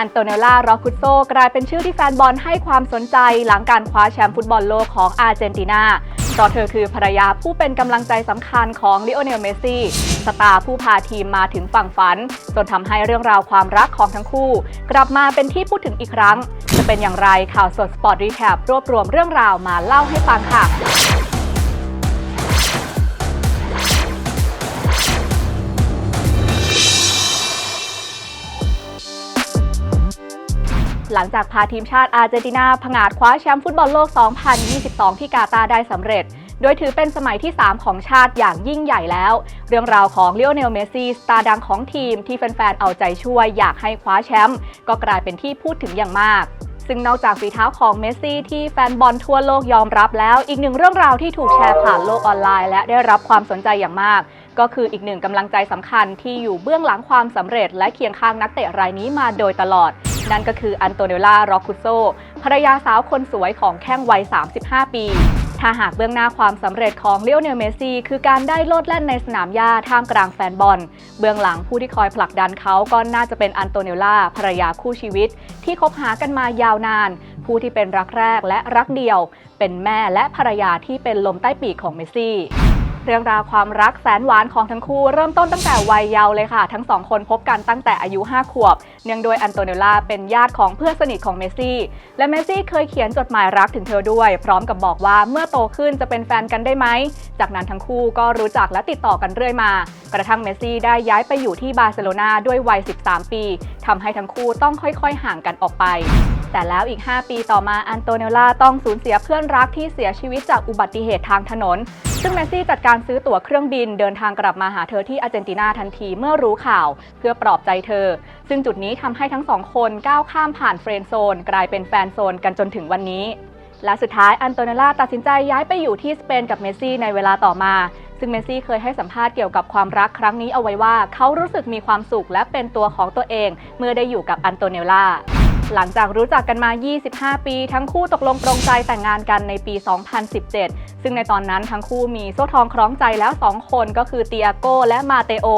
อันโตเนล่า รอคุโซกลายเป็นชื่อที่แฟนบอลให้ความสนใจหลังการคว้าแชมป์ฟุตบอลโลกของอาร์เจนตินาเพราะเธอคือภรรยาผู้เป็นกำลังใจสำคัญของลิโอเนล เมสซี่สตาร์ผู้พาทีมมาถึงฝั่งฝัน จนทำให้เรื่องราวความรักของทั้งคู่ กลับมาเป็นที่พูดถึงอีกครั้ง จะเป็นอย่างไรข่าวสดสปอร์ตรีแคปรวบรวมเรื่องราวมาเล่าให้ฟังค่ะ หลังจากพาทีมชาติอาร์เจนตินาผงาดคว้าแชมป์ฟุตบอลโลก 2022 ที่กาตาร์ได้สำเร็จ โดยถือเป็นสมัยที่ 3 ของชาติอย่างยิ่งใหญ่แล้ว เรื่องราวของเลโอเนล เมสซี่ สตาร์ดังของทีมที่แฟนๆ เอาใจช่วยอยากให้คว้าแชมป์ก็กลายเป็นที่พูดถึงอย่างมากซึ่งนอกจากฝีเท้าของเมสซี่ที่แฟนบอลทั่วโลกยอมรับแล้ว อีกหนึ่งเรื่องราวที่ถูกแชร์ผ่านโลกออนไลน์ และได้รับความสนใจอย่างมาก ก็คืออีกหนึ่งกำลังใจสำคัญที่อยู่เบื้องหลังความสำเร็จ และเคียงข้างนักเตะรายนี้มาโดยตลอด นั่นก็คืออันโตเนล่ารอคุโซภรรยาสาวคนสวยของแข้งวัย 35 ปี ถ้าหากเบื้องหน้าความสำเร็จของเลโอเนลเมซี่คือการได้โลดแล่นในสนามหญ้าท่ามกลางแฟนบอล เบื้องหลังผู้ที่คอยผลักดันเขาก็น่าจะเป็นอันโตเนล่าภรรยาคู่ชีวิต ที่คบหากันมายาวนาน ผู้ที่เป็นรักแรกและรักเดียว เป็นแม่และภรรยาที่เป็นลมใต้ปีกของเมซี่ เรื่องราวความรักแสนหวานของทั้งคู่เริ่มต้นตั้งแต่วัยเยาว์เลยค่ะ ทั้งสองคนพบกันตั้งแต่อายุ 5 ขวบ เนื่องโดยอันโตเนล่าเป็นญาติของเพื่อนสนิทของเมสซี่ และเมสซี่เคยเขียนจดหมายรักถึงเธอด้วย พร้อมกับบอกว่าเมื่อโตขึ้นจะเป็นแฟนกันได้ไหม จากนั้นทั้งคู่ก็รู้จักและติดต่อกันเรื่อยมา กระทั่งเมสซี่ได้ย้ายไปอยู่ที่บาร์เซโลนาด้วยวัย 13 ปีทำให้ทั้งคู่ต้องค่อยๆ ห่างกันออกไป แต่แล้วอีก 5 ปีต่อมาอันโตเนล่าต้องสูญเสียเพื่อนรักที่เสียชีวิตจากอุบัติเหตุทางถนน ซึ่งเมสซี่จัดการซื้อตั๋วเครื่องบินเดินทางกลับมาหาเธอที่อาร์เจนตินาทันทีเมื่อรู้ข่าว เพื่อปลอบใจเธอ ซึ่งจุดนี้ทำให้ทั้งสองคนก้าวข้ามผ่านเฟรนด์โซน กลายเป็นแฟนโซนกันจนถึงวันนี้ และสุดท้ายอันโตเนล่าตัดสินใจย้ายไปอยู่ที่สเปนกับเมสซี่ในเวลาต่อมาซึ่งเมสซี่เคยให้สัมภาษณ์เกี่ยวกับความรักครั้งนี้เอาไว้ว่า เขารู้สึกมีความสุขและเป็นตัวของตัวเอง เมื่อได้อยู่กับอันโตเนล่า หลังจากรู้จักกันมา 25 ปี ทั้งคู่ตกลงปรงใจแต่งงานกันในปี 2017 ซึ่งในตอนนั้นทั้งคู่มีโซ่ทองคล้องใจแล้ว 2 คนก็คือเตียโก้และมาเตโอ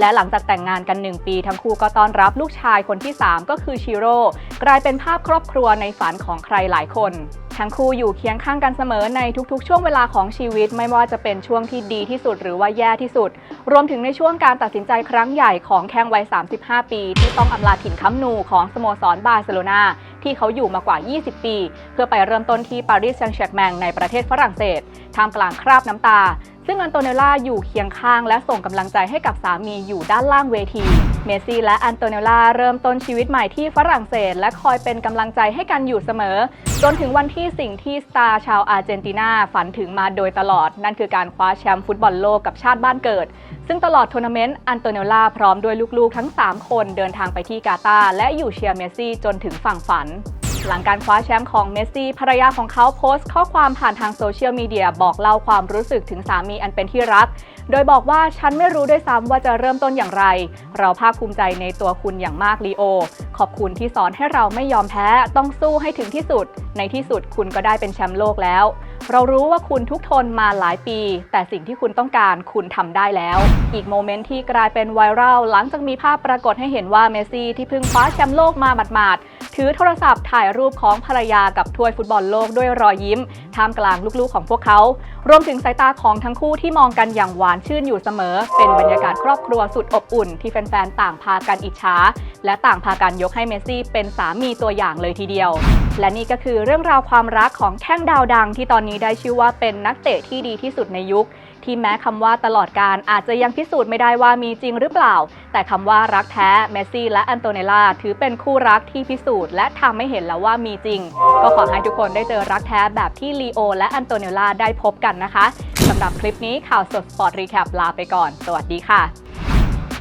และหลังจากแต่งงานกัน 1 ปี ทั้งคู่ก็ต้อนรับลูกชายคนที่ 3 ก็คือชิโร่กลายเป็นภาพครอบครัวในฝันของใครหลายคน ทั้งคู่อยู่เคียงข้างกันเสมอในทุกๆ ช่วงเวลาของชีวิต ไม่ว่าจะเป็นช่วงที่ดีที่สุดหรือว่าแย่ที่สุด รวมถึงในช่วงการตัดสินใจครั้งใหญ่ของแข้งวัย 35 ปี ที่ต้องอำลาถิ่นค้ำนูของสโมสรบาร์เซโลนาที่เขาอยู่มากว่า 20 ปี เพื่อไปเริ่มต้นที่ปารีสแซงต์แชร์แมงในประเทศฝรั่งเศสท่ามกลางคราบน้ำตา ซึ่งอันโตเนล่าอยู่เคียงข้าง และส่งกำลังใจให้กับสามีอยู่ด้านล่างเวที เมสซี่และอันโตเนล่าเริ่มต้นชีวิตใหม่ที่ฝรั่งเศส และคอยเป็นกำลังใจให้กันอยู่เสมอ จนถึงวันที่สิ่งที่สตาร์ชาวอาร์เจนตินาฝันถึงมาโดยตลอด นั่นคือการคว้าแชมป์ฟุตบอลโลกกับชาติบ้านเกิด ซึ่งตลอดทัวร์นาเมนต์อันโตเนล่าพร้อมด้วยลูกๆ ทั้ง 3 คนเดินทางไปที่กาตาร์และอยู่เชียร์เมสซี่จนถึงฝั่งฝัน หลังการคว้าแชมป์ของเมสซี่ภรรยาของเขาโพสต์ข้อความผ่านทางโซเชียลมีเดียบอกเล่าความรู้สึกถึงสามีอันเป็นที่รัก โดยบอกว่าฉันไม่รู้ด้วยซ้ำว่าจะเริ่มต้นอย่างไร เราภาคภูมิใจในตัวคุณอย่างมากลีโอ ขอบคุณที่สอนให้เราไม่ยอมแพ้ ต้องสู้ให้ถึงที่สุด ในที่สุดคุณก็ได้เป็นแชมป์โลกแล้ว เรารู้ว่าคุณทุกทนมาหลายปี แต่สิ่งที่คุณต้องการคุณทำได้แล้ว อีกโมเมนต์ที่กลายเป็นไวรัลหลังจากมีภาพปรากฏให้เห็นว่าเมซี่ที่เพิ่งคว้าแชมป์โลกมาหมาดๆถือโทรศัพท์ถ่ายรูปของภรรยากับถ้วยฟุตบอลโลกด้วยรอยยิ้ม ท่ามกลางลูกๆของพวกเขา รวมถึงสายตาของทั้งคู่ที่มองกันอย่างหวานชื่นอยู่เสมอ เป็นบรรยากาศครอบครัวสุดอบอุ่น ที่แฟนๆต่างพากันอิจฉาและต่างพากันยกให้เมซี่เป็นสามีตัวอย่างเลยทีเดียว และนี่ก็คือเรื่องราวความรักของแข้งดาวดัง ที่ตอนนี้ได้ชื่อว่าเป็นนักเตะที่ดีที่สุดในยุค ที่แม้คำว่าตลอดการอาจจะยังพิสูจน์ไม่ได้ว่ามีจริงหรือเปล่า แต่คำว่ารักแท้เมสซี่และอันโตเนล่าถือเป็นคู่รักที่พิสูจน์และทำให้เห็นแล้วว่ามีจริง ก็ขอให้ทุกคนได้เจอรักแท้แบบที่ลีโอและอันโตเนล่าได้พบกันนะคะสำหรับคลิปนี้ข่าวสดสปอร์ตรีแคปลาไปก่อน สวัสดีค่ะ